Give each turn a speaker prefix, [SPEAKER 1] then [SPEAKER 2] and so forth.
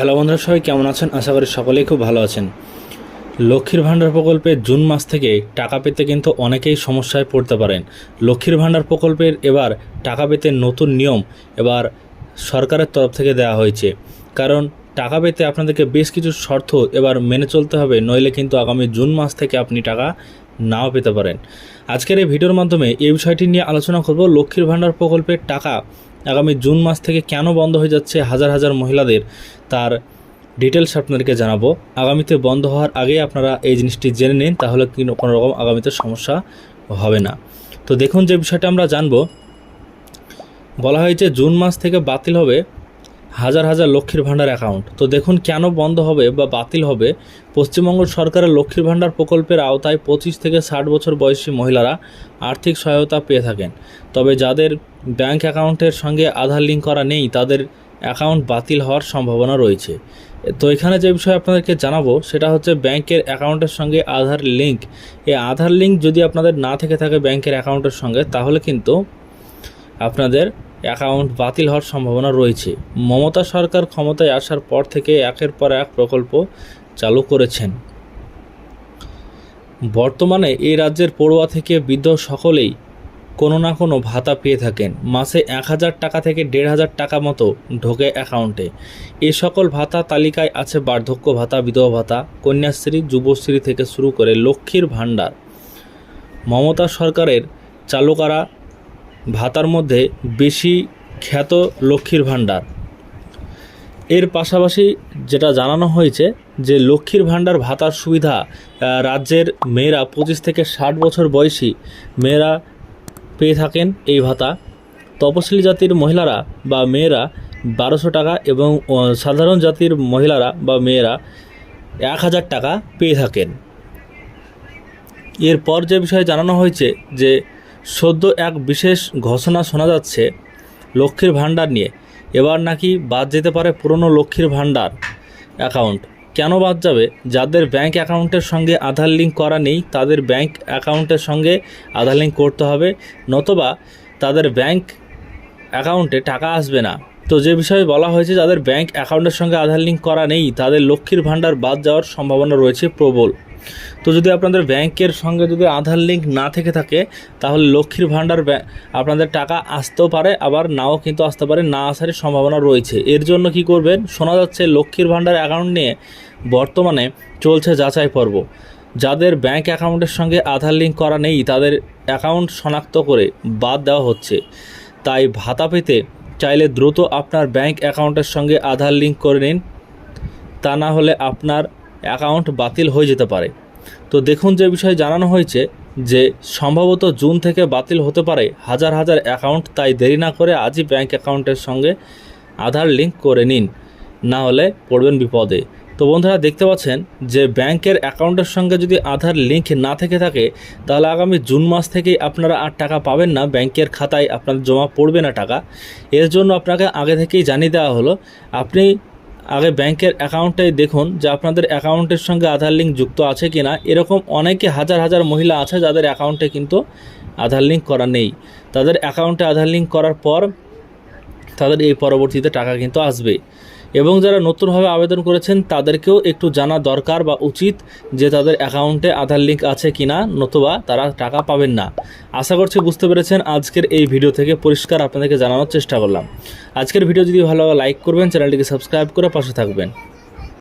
[SPEAKER 1] Hello বন্ধুরা, সবাই কেমন আছেন? আশা করি সকলেই খুব ভালো আছেন। লক্ষ্মীর ভাণ্ডার প্রকল্পে জুন মাস থেকে টাকা পেতে কিন্তু অনেকেই সমস্যায় পড়তে পারেন। লক্ষ্মীর ভাণ্ডার প্রকল্পের এবার টাকা পেতে নতুন নিয়ম এবার সরকারের তরফ থেকে দেওয়া হয়েছে। কারণ টাকা পেতে আপনাদেরকে বেশ কিছু শর্ত এবার মেনে চলতে হবে, নইলে কিন্তু আগামী জুন মাস থেকে আপনি টাকা নাও পেতে পারেন। আজকের এই ভিডিওর মাধ্যমে এই বিষয়টি নিয়ে আলোচনা করব লক্ষ্মীর ভাণ্ডার প্রকল্পের টাকা আগামী জুন মাস থেকে কেন বন্ধ হয়ে যাচ্ছে হাজার হাজার মহিলাদের, তার ডিটেলস আপনাদেরকে জানাব। আগামীতে বন্ধ হওয়ার আগে আপনারা এই জিনিসটি জেনে নিন, তাহলে কোনো রকম আগামীতে সমস্যা হবে না। তো দেখুন যে বিষয়টা আমরা জানব। বলা হয়েছে জুন মাস থেকে বাতিল হবে হাজার হাজার লক্ষ্মীর ভাণ্ডার অ্যাকাউন্ট তো দেখুন কেন বন্ধ হবে বা বাতিল হবে। পশ্চিমবঙ্গ সরকারের লক্ষ্মীর ভাণ্ডার প্রকল্পের আওতায় পঁচিশ থেকে ষাট বছর বয়সী মহিলারা আর্থিক সহায়তা পেয়ে থাকেন। তবে যাদের ব্যাংক অ্যাকাউন্টের সঙ্গে আধার লিঙ্ক করা নেই, তাদের অ্যাকাউন্ট বাতিল হওয়ার সম্ভাবনা রয়েছে। তো এখানে যে বিষয়ে আপনাদেরকে জানাব, সেটা হচ্ছে ব্যাংকের অ্যাকাউন্টের সঙ্গে আধার লিঙ্ক এই আধার লিঙ্ক যদি আপনাদের না থেকে থাকে ব্যাংকের অ্যাকাউন্টের সঙ্গে, তাহলে কিন্তু আপনাদের অ্যাকাউন্ট বাতিল হওয়ার সম্ভাবনা রয়েছে। মমতা সরকার ক্ষমতায় আসার পর থেকে একের পর এক প্রকল্প চালু করেছেন। বর্তমানে এই রাজ্যের পড়ুয়া থেকে বৃদ্ধ সকলেই কোনো না কোনো ভাতা পেয়ে থাকেন। মাসে এক হাজার টাকা থেকে দেড় হাজার টাকা মতো ঢোকে অ্যাকাউন্টে। এ সকল ভাতা তালিকায় আছে বার্ধক্য ভাতা, বিধবা ভাতা, কন্যাশ্রী, যুবশ্রী থেকে শুরু করে লক্ষ্মীর ভাণ্ডার। মমতা সরকারের চালু করা ভাতার মধ্যে বেশি খ্যাত লক্ষ্মীর ভাণ্ডার। এর পাশাপাশি যেটা জানানো হয়েছে যে লক্ষ্মীর ভাণ্ডার ভাতার সুবিধা রাজ্যের মেয়েরা পঁচিশ থেকে ষাট বছর বয়সী মেয়েরা পেয়ে থাকেন এই ভাতা। তপশিলি জাতির মহিলারা বা মেয়েরা বারোশো টাকা এবং সাধারণ জাতির মহিলারা বা মেয়েরা এক হাজার টাকা পেয়ে থাকেন। এরপর যে বিষয়ে জানানো হয়েছে যে সদ্য এক বিশেষ ঘোষণা শোনা যাচ্ছে, লক্ষ্মীর ভাণ্ডার নিয়ে। এবার নাকি বাদ যেতে পারে পুরনো লক্ষ্মীর ভাণ্ডার অ্যাকাউন্ট। কেন বাদ যাবে? যাদের ব্যাংক অ্যাকাউন্টের সঙ্গে আধার লিঙ্ক করা নেই, তাদের ব্যাংক অ্যাকাউন্টের সঙ্গে আধার লিঙ্ক করতে হবে, নতবা তাদের ব্যাংক অ্যাকাউন্টে টাকা আসবে না। তো যে বিষয়ে বলা হয়েছে, যাদের ব্যাংক অ্যাকাউন্টের সঙ্গে আধার লিঙ্ক করা নেই, তাদের লক্ষ্মীর ভাণ্ডার বাদ যাওয়ার সম্ভাবনা রয়েছে প্রবল। তো যদি আপনাদের ব্যাংকের সঙ্গে যদি আধার লিঙ্ক না থেকে থাকে, তাহলে লক্ষ্মীর ভাণ্ডার আপনাদের টাকা আসতেও পারে, আবার নাও কিন্তু আসতে পারে, না আসার সম্ভাবনা রয়েছে। এর জন্য কি করবেন? শোনা যাচ্ছে লক্ষ্মীর ভাণ্ডার অ্যাকাউন্ট নিয়ে বর্তমানে চলছে যাচাই পর্ব। যাদের ব্যাংক অ্যাকাউন্টের সঙ্গে আধার লিঙ্ক করা নেই, তাদের অ্যাকাউন্ট শনাক্ত করে বাদ দেওয়া হচ্ছে। তাই ভাতা পেতে চাইলে দ্রুত আপনার ব্যাংক অ্যাকাউন্টের সঙ্গে আধার লিঙ্ক করে নিন। তা না হলে আপনার অ্যাকাউন্ট বাতিল হয়ে যেতে পারে। তো দেখুন যে বিষয়ে জানানো হয়েছে যে সম্ভবত জুন থেকে বাতিল হতে পারে হাজার হাজার অ্যাকাউন্ট, তাই দেরি না করে আজই ব্যাঙ্ক অ্যাকাউন্টের সঙ্গে আধার লিঙ্ক করে নিন। না হলে পড়বেন বিপদে। তো বন্ধুরা, দেখতে পাচ্ছেন যে ব্যাংকের অ্যাকাউন্টের সঙ্গে যদি আধার লিঙ্ক না থেকে থাকে, তাহলে আগামী জুন মাস থেকেই আপনারা আর টাকা পাবেন না। ব্যাংকের খাতায় আপনাদের জমা পড়বে না টাকা। এর জন্য আপনাকে আগে থেকেই জানিয়ে দেওয়া হলো, আপনি আগে ব্যাংকের অ্যাকাউন্টটাই দেখুন যে আপনাদের অ্যাকাউন্টের সঙ্গে আধার লিঙ্ক যুক্ত আছে কি না এরকম অনেকে হাজার হাজার মহিলা আছে যাদের অ্যাকাউন্টে কিন্তু আধার লিঙ্ক করা নেই। তাদের অ্যাকাউন্টে আধার লিঙ্ক করার পর তাদের এই পরবর্তীতে টাকা কিন্তু আসবে। এবং যারা নতুনভাবে আবেদন করেছেন, তাদেরকেও একটু জানা দরকার বা উচিত যে তাদের অ্যাকাউন্টে আধার লিঙ্ক আছে কি না নতুবা তারা টাকা পাবেন না। আশা করছি বুঝতে পেরেছেন, আজকের এই ভিডিও থেকে পরিষ্কার আপনাদেরকে জানানোর চেষ্টা করলাম। আজকের ভিডিও যদি ভালো লাইক করবেন, চ্যানেলটিকে সাবস্ক্রাইব করে পাশে থাকবেন।